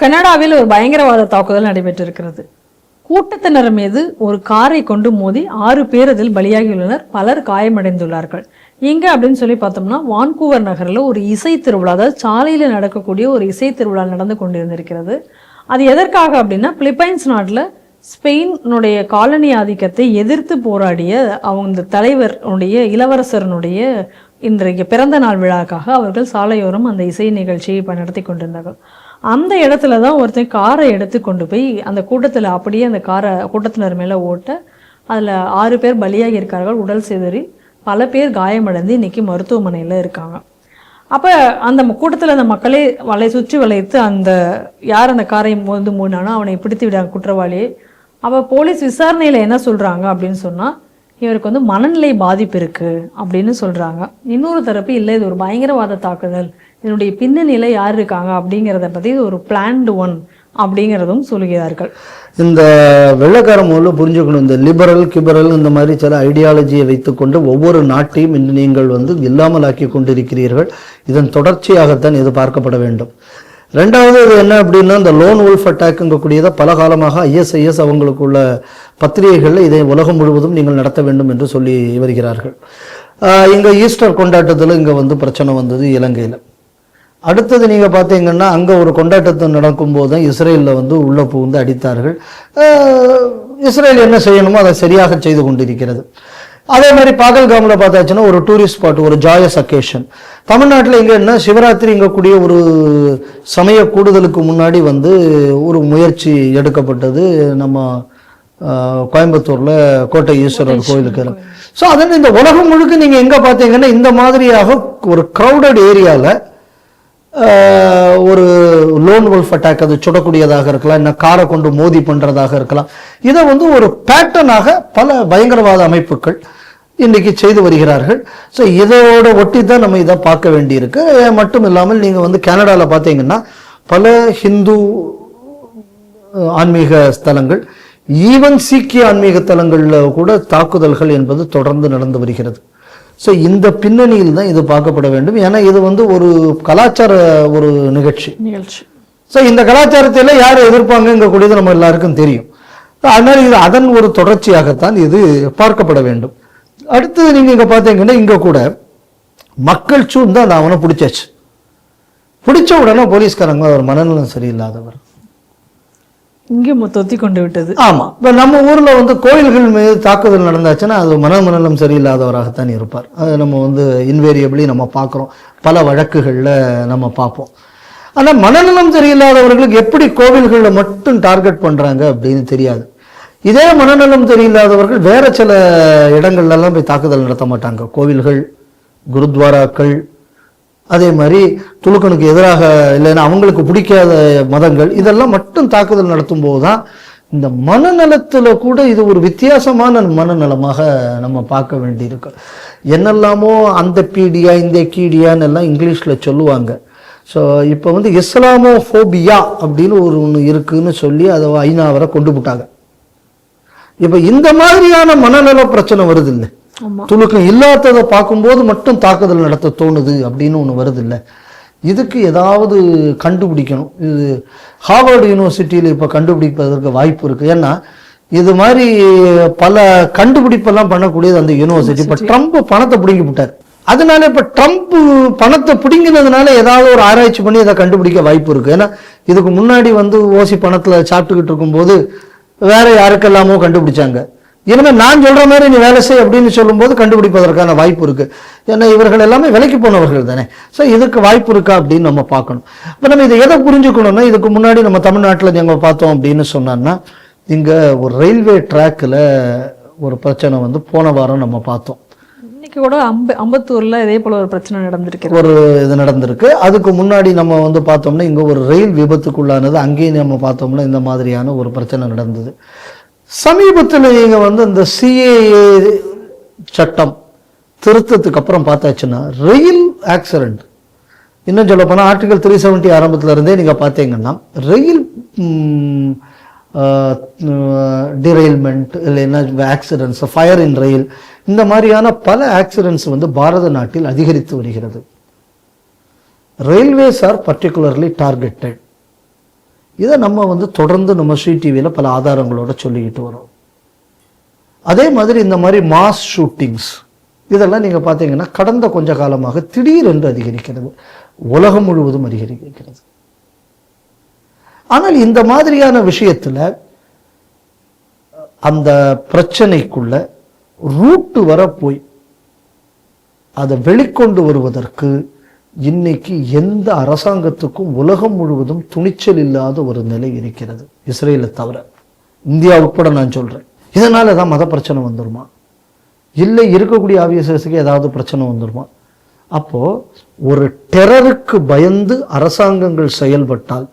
கனடாவில் ஒரு பயங்கரவாத தாக்குதல் நடைபெற்றிருக்கிறது. கூட்டத்தினர் மீது ஒரு காரை கொண்டு மோதி ஆறு பேர் அதில் பலியாகியுள்ளனர். பலர் காயமடைந்துள்ளார்கள். எங்கே அப்படின்னு சொல்லி பார்த்தோம்னா வான்கூவர் நகரில் ஒரு இசை திருவிழா அதாவது சாலையில் நடக்கக்கூடிய ஒரு இசை திருவிழா நடந்து கொண்டிருந்திருக்கிறது. அது எதற்காக அப்படின்னா பிலிப்பைன்ஸ் நாட்டில் ஸ்பெயினுடைய காலனி ஆதிக்கத்தை எதிர்த்து போராடிய அவங்க இந்த தலைவருடைய இளவரசரனுடைய இன்றைய பிறந்த நாள் விழாக்காக அவர்கள் சாலையோரம் அந்த இசை நிகழ்ச்சியை நடத்தி கொண்டிருந்தார்கள். அந்த இடத்துல தான் ஒருத்தன் காரை எடுத்து கொண்டு போய் அந்த கூட்டத்தில் அப்படியே அந்த காரை கூட்டத்தினர் மேலே ஓட்ட அதில் ஆறு பேர் பலியாகி இருக்கார்கள். உடல் சிதறி பல பேர் காயமடைந்து இன்றைக்கி மருத்துவமனையில் இருக்காங்க. அப்போ அந்த கூட்டத்தில் அந்த மக்களே வலை சுற்றி வளைத்து அந்த யார் அந்த காரை வந்து மூடினானோ அவனை பிடித்து விடாங்க குற்றவாளியை. அப்போ போலீஸ் விசாரணையில் என்ன சொல்கிறாங்க அப்படின்னு சொன்னால் இவருக்கு வந்து மனநிலை பாதிப்பு இருக்குது அப்படின்னு சொல்கிறாங்க இன்னொரு தரப்பு இல்லை இது ஒரு பயங்கரவாத தாக்குதல். இதனுடைய பின்னணியில் யார் இருக்காங்க அப்படிங்கிறத பற்றி ஒரு பிளான்டு ஒன் அப்படிங்கிறதும் சொல்கிறார்கள். இந்த வெள்ளக்கார முதல்ல புரிஞ்சுக்கணும். இந்த லிபரல் கிபரல் இந்த மாதிரி சில ஐடியாலஜியை வைத்துக்கொண்டு ஒவ்வொரு நாட்டையும் இன்று நீங்கள் வந்து இல்லாமல் ஆக்கி கொண்டிருக்கிறீர்கள். இதன் தொடர்ச்சியாகத்தான் இது பார்க்கப்பட வேண்டும். ரெண்டாவது இது என்ன அப்படின்னா இந்த லோன் உல்ஃப் அட்டாக்குங்கக்கூடியதை பல காலமாக ஐஎஸ்ஐஎஸ் அவங்களுக்குள்ள பத்திரிகைகளில் இதை உலகம் முழுவதும் நீங்கள் நடத்த வேண்டும் என்று சொல்லி வருகிறார்கள். இங்கே ஈஸ்டர் கொண்டாட்டத்தில் இங்கே வந்து பிரச்சனை வந்தது இலங்கையில். அடுத்தது நீங்கள் பார்த்தீங்கன்னா அங்கே ஒரு கொண்டாட்டத்தை நடக்கும்போது தான் இஸ்ரேலில் வந்து உள்ளே புகுந்து அடித்தார்கள். இஸ்ரேல் என்ன செய்யணுமோ அதை சரியாக செய்து கொண்டிருக்கிறது. அதே மாதிரி பாகல்காமில் பார்த்தாச்சுன்னா ஒரு டூரிஸ்ட் ஸ்பாட் ஒரு ஜாயஸ் அக்கேஷன் தமிழ்நாட்டில் இங்கே என்ன சிவராத்திரி இங்கே கூடிய ஒரு சமய கூடுதலுக்கு முன்னாடி வந்து ஒரு முயற்சி எடுக்கப்பட்டது நம்ம கோயம்புத்தூர்ல கோட்டை ஈஸ்வரர் கோயிலுக்கு. ஸோ அதனால் இந்த உலகம் முழுக்க நீங்கள் எங்கே பார்த்தீங்கன்னா இந்த மாதிரியாக ஒரு க்ரௌடட் ஏரியாவில் ஒரு லோன் wolf அட்டாக் அது சுடக்கூடியதாக இருக்கலாம் என்ன காரை கொண்டு மோதி பண்ணுறதாக இருக்கலாம். இதை வந்து ஒரு பேட்டர்னாக பல பயங்கரவாத அமைப்புகள் இன்றைக்கி செய்து வருகிறார்கள். ஸோ இதோட ஒட்டி தான் நம்ம இதை பார்க்க வேண்டியிருக்கு. மட்டும் இல்லாமல் நீங்கள் வந்து கனடாவில் பார்த்தீங்கன்னா பல ஹிந்து ஆன்மீக ஸ்தலங்கள் ஈவன் சீக்கிய ஆன்மீக தலங்களில் கூட தாக்குதல்கள் என்பது தொடர்ந்து நடந்து வருகிறது. ஸோ இந்த பின்னணியில் தான் இது பார்க்கப்பட வேண்டும். ஏன்னா இது வந்து ஒரு கலாச்சார ஒரு நிகழ்ச்சி. நிகழ்ச்சி. ஸோ இந்த கலாச்சாரத்தில் யார் எதிர்ப்பாங்கங்க கூடியது நம்ம எல்லாருக்கும் தெரியும். அதனால் இது அதன் ஒரு தொடர்ச்சியாகத்தான் இது பார்க்கப்பட வேண்டும். அடுத்தது நீங்கள் இங்கே பார்த்தீங்கன்னா இங்கே கூட மக்கள் சூழ்ந்து அந்த அவனை பிடிச்சாச்சு. பிடிச்ச உடனே போலீஸ்காரங்க அவர் மனநலம் சரியில்லாதவர். இங்கே தொத்தி கொண்டு விட்டது. ஆமாம் இப்போ நம்ம ஊரில் வந்து கோயில்கள் மீது தாக்குதல் நடந்தாச்சுன்னா அது மனமனலம் சரியில்லாதவராகத்தான் இருப்பார். அது நம்ம வந்து இன்வேரியபிளி நம்ம பார்க்குறோம். பல வழக்குகளில் நம்ம பார்ப்போம். ஆனால் மனநலம் சரியில்லாதவர்களுக்கு எப்படி கோவில்களில் மட்டும் டார்கெட் பண்ணுறாங்க அப்படின்னு தெரியாது. இதே மனநலம் சரியில்லாதவர்கள் வேற சில இடங்கள்லாம் போய் தாக்குதல் நடத்த மாட்டாங்க. கோவில்கள் குருத்வாராக்கள் அதே மாதிரி துலுக்கனுக்கு எதிராக இல்லைன்னா அவங்களுக்கு பிடிக்காத மதங்கள் இதெல்லாம் மட்டும் தாக்குதல் நடத்தும் போது தான் இந்த மனநலத்தில் கூட இது ஒரு வித்தியாசமான மனநலமாக நம்ம பார்க்க வேண்டியிருக்கு. என்னெல்லாமோ அந்த பீடியா இந்த கீடியான்னு எல்லாம் இங்கிலீஷில் சொல்லுவாங்க. ஸோ இப்போ வந்து இஸ்லாமோ ஃபோபியா அப்படின்னு ஒரு ஒன்று இருக்குதுன்னு சொல்லி அதை ஐநாவரை கொண்டு போட்டாங்க. இப்போ இந்த மாதிரியான மனநல பிரச்சனை வருது இல்லை. துணுக்கம் இல்லாததை பார்க்கும்போது மட்டும் தாக்குதல் நடத்த தோணுது அப்படின்னு ஒன்று வருது இல்லை இதுக்கு ஏதாவது கண்டுபிடிக்கணும். இது ஹார்வர்டு யூனிவர்சிட்டியில் இப்போ கண்டுபிடிப்பதற்கு வாய்ப்பு இருக்குது ஏன்னா இது மாதிரி பல கண்டுபிடிப்பெல்லாம் பண்ணக்கூடியது அந்த யூனிவர்சிட்டி. இப்போ ட்ரம்ப் பணத்தை பிடுங்கி விட்டார். அதனால இப்போ ட்ரம்ப் பணத்தை பிடுங்கினதுனால ஏதாவது ஒரு ஆராய்ச்சி பண்ணி அதை கண்டுபிடிக்க வாய்ப்பு இருக்கு. ஏன்னா இதுக்கு முன்னாடி வந்து ஓசி பணத்தில் சாப்பிட்டுக்கிட்டு இருக்கும்போது வேற யாருக்கெல்லாமோ கண்டுபிடிச்சாங்க. இனிமே நான் சொல்ற மாதிரி நீ வேலை செய் அப்படின்னு சொல்லும்போது கண்டுபிடிப்பதற்கான வாய்ப்பு இருக்கு. ஏன்னா இவர்கள் எல்லாமே விலைக்கு போனவர்கள் தானே. ஸோ இதுக்கு வாய்ப்பு இருக்கா அப்படின்னு நம்ம பார்க்கணும். இப்போ நம்ம இதை எதை புரிஞ்சுக்கணும்னா இதுக்கு முன்னாடி நம்ம தமிழ்நாட்டில் எங்க பார்த்தோம் அப்படின்னு சொன்னோம்னா இங்க ஒரு ரயில்வே ட்ராக்கில் ஒரு பிரச்சனை வந்து போன வாரம் நம்ம பார்த்தோம். இன்னைக்கு கூட அம்ப அம்பத்தூர்ல இதே போல ஒரு பிரச்சனை நடந்திருக்கிறது ஒரு இது நடந்திருக்கு. அதுக்கு முன்னாடி நம்ம வந்து பார்த்தோம்னா இங்க ஒரு ரயில் விபத்துக்குள்ளானது அங்கேயும் நம்ம பார்த்தோம்னா இந்த மாதிரியான ஒரு பிரச்சனை நடந்தது. சமீபத்தில் நீங்கள் வந்து இந்த சிஏஏ சட்டம் திருத்தத்துக்கு அப்புறம் பார்த்தாச்சுன்னா ரயில் ஆக்சிடெண்ட் இன்னும் சொல்ல போனால் ஆர்டிகல் த்ரீ செவன்ட்டி ஆரம்பத்தில் இருந்தே நீங்கள் பார்த்தீங்கன்னா ரயில் டிரெயில்மெண்ட் இல்லைன்னா ஆக்சிடென்ட்ஸ் ஃபயர் இன் ரயில் இந்த மாதிரியான பல ஆக்சிடென்ட்ஸ் வந்து பாரத நாட்டில் அதிகரித்து வருகிறது. ரயில்வேஸ் ஆர் பர்டிகுலர்லி டார்கெட்டட் இதை நம்ம வந்து தொடர்ந்து நம்ம ஸ்ரீ டிவியில் பல ஆதாரங்களோட சொல்லிக்கிட்டு வரோம். அதே மாதிரி இந்த மாதிரி மாஸ் ஷூட்டிங்ஸ் இதெல்லாம் நீங்கள் பார்த்தீங்கன்னா கடந்த கொஞ்ச காலமாக திடீரென்று அதிகரிக்கிறது. உலகம் முழுவதும் அதிகரிக்கிறது. ஆனால் இந்த மாதிரியான விஷயத்துல அந்த பிரச்சனைக்குள்ள ரூட்டு வர போய் அதை வெளிக்கொண்டு வருவதற்கு இன்னைக்கு எந்த அரசாங்கத்துக்கும் உலகம் முழுவதும் துணிச்சல் இல்லாத ஒரு நிலை இருக்கிறது. இஸ்ரேலை தவிர. இந்தியா உட்பட நான் சொல்கிறேன் இதனால் ஏதாவது மத பிரச்சனை வந்துருமா? இல்லை இருக்கக்கூடிய ஆவியசஸுக்கு ஏதாவது பிரச்சனை வந்துருமா? அப்போ ஒரு டெரருக்கு பயந்து அரசாங்கங்கள் செயல்பட்டால்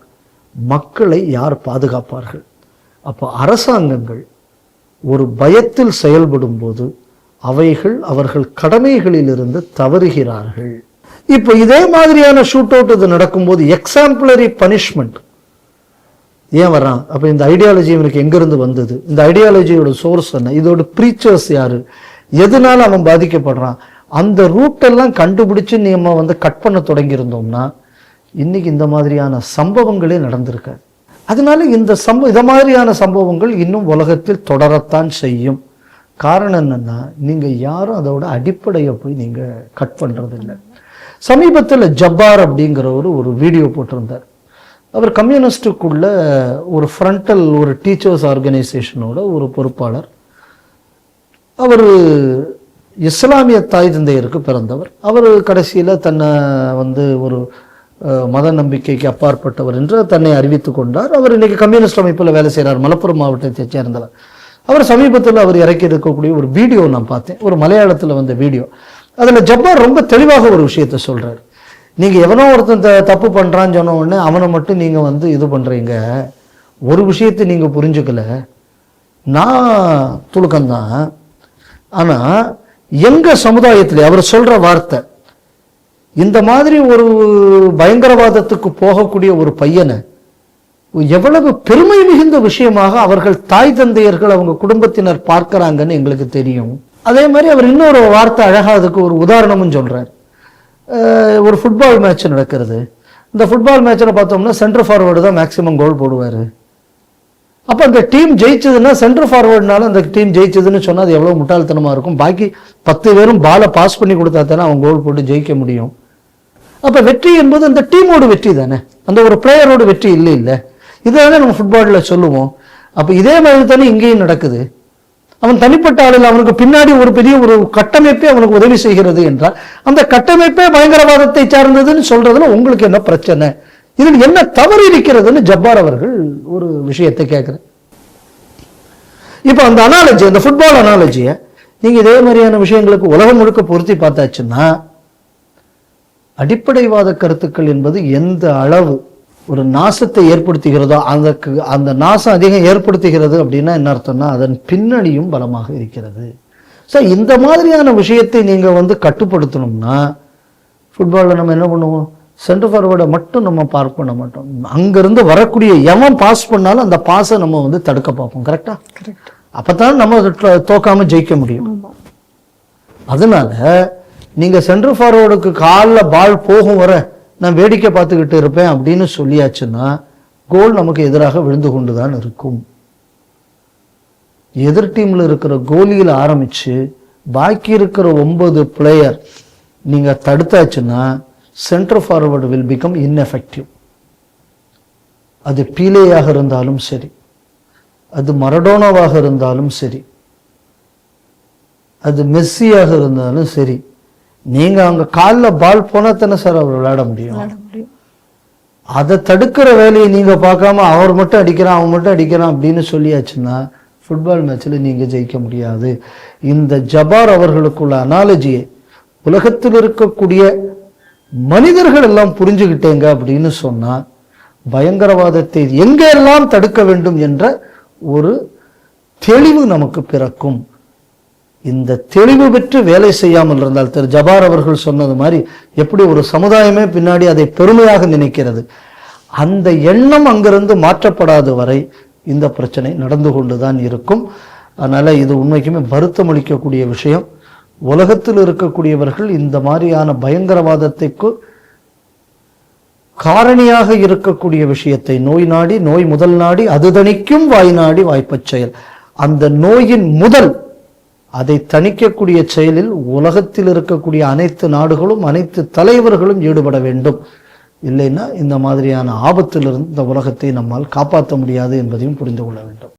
மக்களை யார் பாதுகாப்பார்கள்? அப்போ அரசாங்கங்கள் ஒரு பயத்தில் செயல்படும் போது அவைகள் அவர்கள் கடமைகளிலிருந்து தவறுகிறார்கள். இப்போ இதே மாதிரியான ஷூட் அவுட் இது நடக்கும்போது எக்ஸாம்பிளரி பனிஷ்மெண்ட் ஏன் வர்றான்? அப்போ இந்த ஐடியாலஜி இவனுக்கு எங்கேருந்து வந்தது? இந்த ஐடியாலஜியோட சோர்ஸ் என்ன? இதோட ப்ரீச்சர்ஸ் யார்? எதனால அவன் பாதிக்கப்படுறான்? அந்த ரூட்டெல்லாம் கண்டுபிடிச்சு நம்ம வந்து கட் பண்ண தொடங்கியிருந்தோம்னா இன்னைக்கு இந்த மாதிரியான சம்பவங்களே நடந்திருக்காது அதனால இந்த சம்ப இதை மாதிரியான சம்பவங்கள் இன்னும் உலகத்தில் தொடரத்தான் செய்யும். காரணம் என்னென்னா நீங்கள் யாரும் அதோட அடிப்படையை போய் நீங்கள் கட் பண்ணுறதில்லை சமீபத்தில் ஜப்பார் அப்படிங்கிறவர் ஒரு வீடியோ போட்டிருந்தார். அவர் கம்யூனிஸ்டுக்குள்ள ஒரு ஃப்ரண்டல் ஒரு டீச்சர்ஸ் ஆர்கனைசேஷனோட ஒரு பொறுப்பாளர். அவர் இஸ்லாமிய தாய் தந்தையருக்கு பிறந்தவர். அவர் கடைசியில் தன்னை வந்து ஒரு மத நம்பிக்கைக்கு அப்பாற்பட்டவர் என்று தன்னை அறிவித்துக் கொண்டார். அவர் இன்றைக்கி கம்யூனிஸ்ட் அமைப்பில் வேலை செய்கிறார் மலப்புரம் மாவட்டத்தை சேர்ந்தவர். அவர் சமீபத்தில் அவர் இறக்கி இருக்கக்கூடிய ஒரு வீடியோ நான் பார்த்தேன். ஒரு மலையாளத்தில் வந்த வீடியோ அதில் ஜப்பார் ரொம்ப தெளிவாக ஒரு விஷயத்த சொல்கிறார் நீங்கள் எவனோ ஒருத்தன் த- தப்பு பண்ணுறான்னு சொன்ன உடனே அவனை மட்டும் நீங்கள் வந்து இது பண்ணுறீங்க ஒரு விஷயத்தை நீங்கள் புரிஞ்சுக்கல. நான் துலுக்கம்தான் ஆனால் எங்கள் சமுதாயத்தில் அவர் சொல்கிற வார்த்தை இந்த மாதிரி ஒரு பயங்கரவாதத்துக்கு போகக்கூடிய ஒரு பையனை எவ்வளவு பெருமை மிகுந்த விஷயமாக அவர்கள் தாய் தந்தையர்கள் அவங்க குடும்பத்தினர் பார்க்குறாங்கன்னு எங்களுக்கு தெரியும். அதே மாதிரி அவர் இன்னொரு வார்த்தை அழகாக அதுக்கு ஒரு உதாரணமும் சொல்கிறார் ஒரு ஃபுட்பால் மேட்ச் நடக்கிறது. இந்த ஃபுட்பால் மேட்ச்சில் பார்த்தோம்னா சென்டர் ஃபார்வேர்டு தான் மேக்ஸிமம் கோல் போடுவார். அப்போ அந்த டீம் ஜெயிச்சதுன்னா சென்டர் ஃபார்வேர்டுனால அந்த டீம் ஜெயிச்சதுன்னு சொன்னால் அது எவ்வளோ முட்டாள்தனமாக இருக்கும்? பாக்கி பத்து பேரும் பாலை பாஸ் பண்ணி கொடுத்தா தானே அவன் கோல் போட்டு ஜெயிக்க முடியும். அப்போ வெற்றி என்பது அந்த டீமோட வெற்றி தானே? அந்த ஒரு பிளேயரோட வெற்றி இல்லை இல்லை தான் நம்ம ஃபுட்பாலில் சொல்லுவோம். அப்போ இதே மாதிரி தானே இங்கேயும் நடக்குது. அவன் தனிப்பட்ட ஆளில் அவனுக்கு பின்னாடி ஒரு பெரிய ஒரு கட்டமைப்பே அவனுக்கு உதவி செய்கிறது என்றால் அந்த கட்டமைப்பே பயங்கரவாதத்தை சார்ந்ததுன்னு சொல்றதுல உங்களுக்கு என்ன பிரச்சனை? இதில் என்ன தவறு இருக்கிறதுன்னு ஜப்பார் அவர்கள் ஒரு விஷயத்தை கேட்குறேன் இப்போ அந்த அனாலஜி அந்த ஃபுட்பால் அனாலஜியை நீங்கள் இதே மாதிரியான விஷயங்களுக்கு உலகம் முழுக்க பொருத்தி பார்த்தாச்சுன்னா அடிப்படைவாத கருத்துக்கள் என்பது எந்த அளவு ஒரு நாசத்தை ஏற்படுத்துகிறதோ அந்த அந்த நாசம் அதிகம் ஏற்படுத்துகிறது அப்படின்னா என்ன அர்த்தம்னா அதன் பின்னணியும் பலமாக இருக்கிறது. ஸோ இந்த மாதிரியான விஷயத்தை நீங்க வந்து கட்டுப்படுத்தணும்னா ஃபுட்பாலில் நம்ம என்ன பண்ணுவோம்? சென்டர் ஃபார்வர்டை மட்டும் நம்ம பார்க் பண்ண மாட்டோம். அங்கிருந்து வரக்கூடிய எவன் பாஸ் பண்ணாலும் அந்த பாஸை நம்ம வந்து தடுக்க பார்ப்போம் கரெக்டா கரெக்ட் அப்பதான் நம்ம அதை தோ- தோக்காம ஜெயிக்க முடியும். அதனால நீங்க சென்டர் ஃபார்வர்டுக்கு காலில் பால் போகும் வர நான் வேடிக்கை பார்த்துக்கிட்டு இருப்பேன் அப்படின்னு சொல்லியாச்சுன்னா கோல் நமக்கு எதிராக விழுந்து கொண்டு தான் இருக்கும். எதிர் டீமில் இருக்கிற கோலியில் ஆரம்பித்து பாக்கி இருக்கிற ஒன்பது பிளேயர் நீங்கள் தடுத்தாச்சுன்னா centre forward will become ineffective அது பீலேயாக இருந்தாலும் சரி அது மரடோனோவாக இருந்தாலும் சரி அது மெஸ்ஸியாக இருந்தாலும் சரி நீங்க அங்க காலில் பால் போனா தானே சார் அவர் விளையாட முடியும். அதை தடுக்கிற வேலையை நீங்க பார்க்காம அவர் மட்டும் அடிக்கிறான் அவன் மட்டும் அடிக்கிறான் அப்படின்னு சொல்லியாச்சுன்னா ஃபுட்பால் மேட்ச்ல நீங்க ஜெயிக்க முடியாது. இந்த ஜபார் அவர்களுக்குள்ள அனாலஜியை உலகத்தில் இருக்கக்கூடிய மனிதர்கள் எல்லாம் புரிஞ்சுக்கிட்டேங்க அப்படின்னு சொன்னா பயங்கரவாதத்தை எங்கெல்லாம் தடுக்க வேண்டும் என்ற ஒரு தெளிவு நமக்கு பிறக்கும். இந்த தெளிவு பெற்று வேலை செய்யாமல் இருந்தால் திரு ஜபார் அவர்கள் சொன்னது மாதிரி எப்படி ஒரு சமுதாயமே பின்னாடி அதை பெருமையாக நினைக்கிறது? அந்த எண்ணம் அங்கிருந்து மாற்றப்படாத வரை இந்த பிரச்சனை நடந்து கொண்டுதான் இருக்கும். அதனால இது உண்மைக்குமே வருத்தம் அளிக்கக்கூடிய விஷயம். உலகத்தில் இருக்கக்கூடியவர்கள் இந்த மாதிரியான பயங்கரவாதத்தைக்கு காரணியாக இருக்கக்கூடிய விஷயத்தை நோய் நாடி நோய் முதல் நாடி அது தணிக்கும் வாய் நாடி வாய்ப்பச் செயல். அந்த நோயின் முதல் அதை தணிக்கக்கூடிய செயலில் உலகத்தில் இருக்கக்கூடிய அனைத்து நாடுகளும் அனைத்து தலைவர்களும் ஈடுபட வேண்டும். இல்லைன்னா இந்த மாதிரியான ஆபத்திலிருந்து இந்த உலகத்தை நம்மால் காப்பாற்ற முடியாது என்பதையும் புரிந்து கொள்ள வேண்டும்.